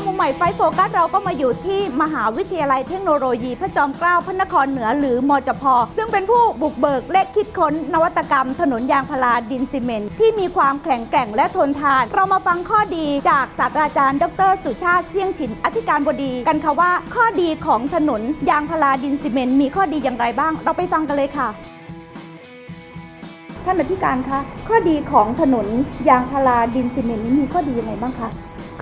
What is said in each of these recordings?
องมุมใหม่ไฟโฟกัสเราก็มาอยู่ที่มหาวิทยาลัยเทคโนโลยีพระจอมเกล้าพระนครเหนือหรือมจพ ซึ่งเป็นผู้บุกเบิกและคิดค้นนวัตกรรม ถนนยางพาราดินซีเมนต์ที่มีความแข็งแกร่งและทนทาน เรามาฟังข้อดีจากศาสตราจารย์ ดร สุชาติเสี่ยงฉิน อธิการบดีกันค่ะว่า ข้อดีของถนนยางพาราดินซีเมนต์มีข้อดีอย่างไรบ้าง เราไปฟังกันเลยค่ะท่านอธิการคะข้อดีของถนนยางพาราดินซีเมนต์นี้มีข้อดียังไงบ้างคะ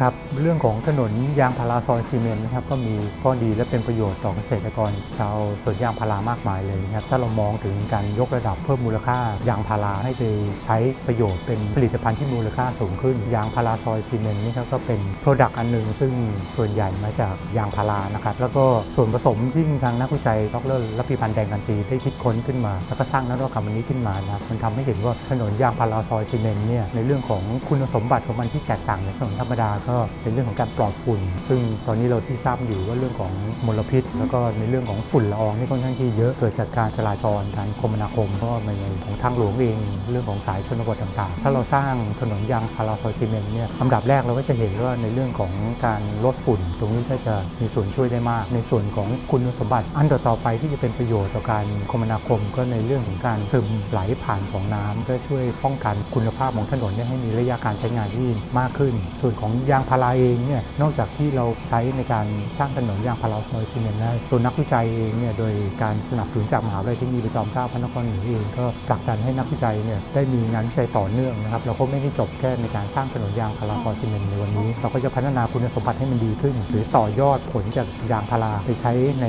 ครับเรื่องของถนนยางพาราซอยซีเมนต์นะครับก็มีข้อดีและเป็นประโยชน์ต่อเกษตรกรชาวสวนยางพารามากมายเลยนะครับถ้าเรามองถึงการยกระดับเพิ่มมูลค่ายางพาราให้ไปใช้ประโยชน์เป็นผลิตภัณฑ์ที่มูลค่าสูงขึ้น ยางพาราซอยซีเมนต์นี่ครับก็เป็นโปรดักต์อันหนึ่งซึ่งส่วนใหญ่มาจากยางพารานะครับแล้วก็ส่วนผสมที่ทางนักวิจัยดรรัพีพันธ์แดงกันตีได้คิดค้นขึ้นมา แล้วก็สร้างนวัตกรรมอันนี้ขึ้นมานะครับมันทำให้เห็นว่าถนนยางพาราซอยซีเมนต์เนี่ยในเรื่องของคุณสมบัติของมันที่แตกต่างจากถนนธรรมดาก็เป็นเรื่องของการปลอดฝุ่น ซึ่งตอนนี้เราที่ทราบอยู่ว่าเรื่องของมลพิษ แล้วก็ในเรื่องของฝุ่นละอองที่ค่อนข้างที่เยอะเกิดจากการจราจรการคมนาคมเพราะว่าในของทางหลวงเอง เรื่องของสายชนบทต่างๆ ถ้าเราสร้างถนนยางพาราซอยซีเมนต์เนี่ยลำดับแรกเราก็จะเห็นว่าในเรื่องของการลดฝุ่น ตรงนี้ก็จะมีส่วนช่วยได้มาก ในส่วนของคุณสมบัติอันต่อๆไปที่จะเป็นประโยชน์ต่อการคมนาคม ก็ในเรื่องของการซึมไหลผ่านของน้ำก็ช่วยป้องกันคุณภาพของถนนให้มีระยะการใช้งานที่มากขึ้น ส่วนของยาางพาราเองเนี่ยนอกจากที่เราใช้ในการสร้างถนนยางพาราซอยซีเมนต์แล้วตัวนักวิจัยเองเนี่ยโดยการสนับสนุนจากมหาวิทยาลัยเทคโนโลยีประจอมเกล้าพระนครเหนือเองก็ผลักดันให้นักวิจัยเนี่ยได้มีงานวิจัยต่อเนื่องนะครับเราก็ไม่ได้จบแค่ในการสร้างถนนยางพาราซอยซีเมนต์ในวันนี้ เราก็จะพัฒนาคุณสมบัติให้มันดีขึ้น หรือต่อยอดผลจากยางพาราไปใช้ใน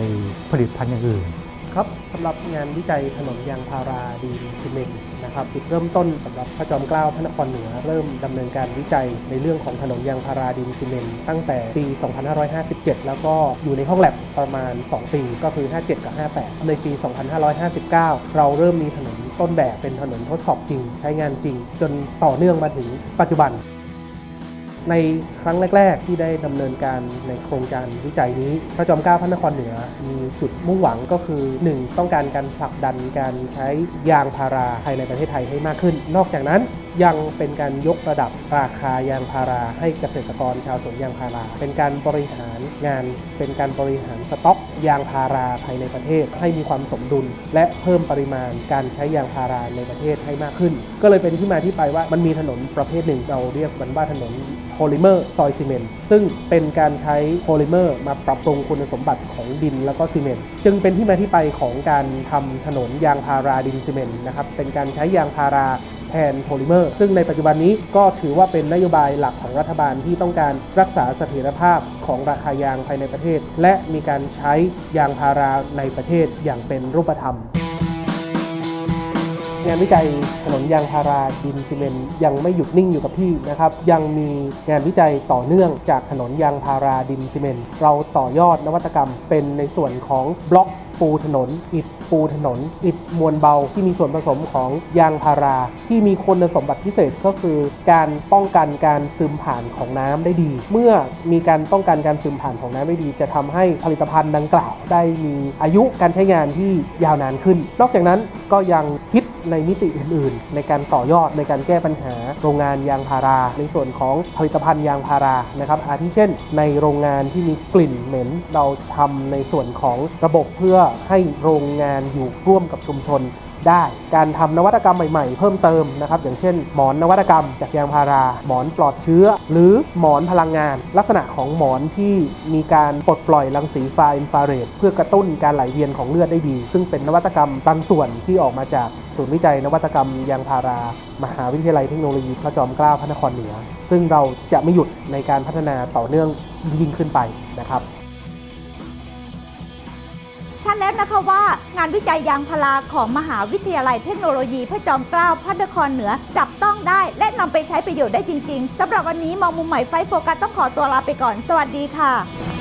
ผลิตภัณฑ์อย่างอื่น ครับสำหรับงานวิจัยถนนยางพาราดีนซีเมนต์นะครับจุดเริ่มต้นสำหรับพระจอมเกล้าพระนครเหนือเริ่มดำเนินการวิจัยในเรื่องของถนนยางพาราดินซีเมนต์ตั้งแต่ปี 2557 แล้วก็อยู่ในห้องแลบประมาณ 2 ปีก็คือ 57 กับ 58 ในปี 2559 เราเริ่มมีถนนต้นแบบเป็นถนนทดสอบจริง ใช้งานจริง จนต่อเนื่องมาถึงปัจจุบัน ในครั้งแรก ๆ ที่ได้ดำเนินการในโครงการวิจัยนี้ พระจอมเกล้าพระนครเหนือ มีจุดมุ่งหวังก็คือ 1. ต้องการการผลักดันการใช้ยางพาราภายในประเทศไทยให้มากขึ้น นอกจากนั้น ยังเป็นการยกระดับราคายางพาราให้เกษตรกรชาวสวนยางพารา เป็นการบริหารงานเป็นการบริหารสต็อกยางพาราภายในประเทศ ให้มีความสมดุล และเพิ่มปริมาณการใช้ยางพาราในประเทศให้มากขึ้น ก็เลยเป็นที่มาที่ไปว่ามันมีถนนประเภทหนึ่งเราเรียกมันว่าถนนโพลิเมอร์ซอยซีเมนต์ซึ่งเป็นการใช้โพลิเมอร์มาปรับปรุงคุณสมบัติของดินแล้วก็ซีเมนต์จึงเป็นที่มาที่ไปของการทำถนนยางพาราดินซีเมนต์นะครับเป็นการใช้ยางพารา แทนโพลิเมอร์ ซึ่งในปัจจุบันนี้ก็ถือว่าเป็นนโยบายหลักของรัฐบาลที่ต้องการรักษาเสถียรภาพของราคายางภายในประเทศ และมีการใช้ยางพาราในประเทศอย่างเป็นรูปธรรม งานวิจัยถนนยางพาราดินซีเมนต์ยังไม่หยุดนิ่งอยู่กับที่นะครับยังมีงานวิจัยต่อเนื่องจากถนนยางพาราดินซีเมนต์เราต่อยอดนวัตกรรมเป็นในส่วนของบล็อกปูถนนอิฐปูถนน อิฐมวลเบาที่มีส่วนผสมของยางพารา ที่มีคุณสมบัติพิเศษก็คือ การป้องกันการซึมผ่านของน้ำได้ดี เมื่อมีการป้องกันการซึมผ่านของน้ำได้ดี จะทำให้ผลิตภัณฑ์ดังกล่าว ได้มีอายุการใช้งานที่ยาวนานขึ้น นอกจากนั้นก็ยังคิด ในมิติอื่นๆ ในการต่อยอดในการแก้ปัญหา โรงงานยางพารา ในส่วนของผลิตภัณฑ์ยางพารานะครับอาทิเช่น ในโรงงานที่มีกลิ่นเหม็นเราทำในส่วนของระบบเพื่อให้โรงงานอยู่ร่วมกับชุมชนได้การทำนวัตกรรมใหม่ๆ เพิ่มเติมนะครับอย่างเช่น หมอนนวัตกรรมจากยางพารา หมอนปลอดเชื้อ หรือหมอนพลังงาน ลักษณะของหมอนที่มีการปลดปล่อยรังสีฟาอินฟราเรดเพื่อกระตุ้นการไหลเวียนของเลือดได้ดี ซึ่งเป็นนวัตกรรมบางส่วนที่ออกมาจาก ศูนย์วิจัยนวัตกรรมยางพารา มหาวิทยาลัยเทคโนโลยีพระจอมเกล้าพระนครเหนือ ซึ่งเราจะไม่หยุดในการพัฒนาต่อเนื่องยิ่งขึ้นไปนะครับท่านแล้วนะคะว่างานวิจัยยางพาราของมหาวิทยาลัยเทคโนโลยีพระจอมเกล้าพระนครเหนือ จับต้องได้และนำไปใช้ประโยชน์ได้จริง ๆสำหรับวันนี้มองมุมใหม่ไฟโฟกัสต้องขอตัวลาไปก่อน สวัสดีค่ะ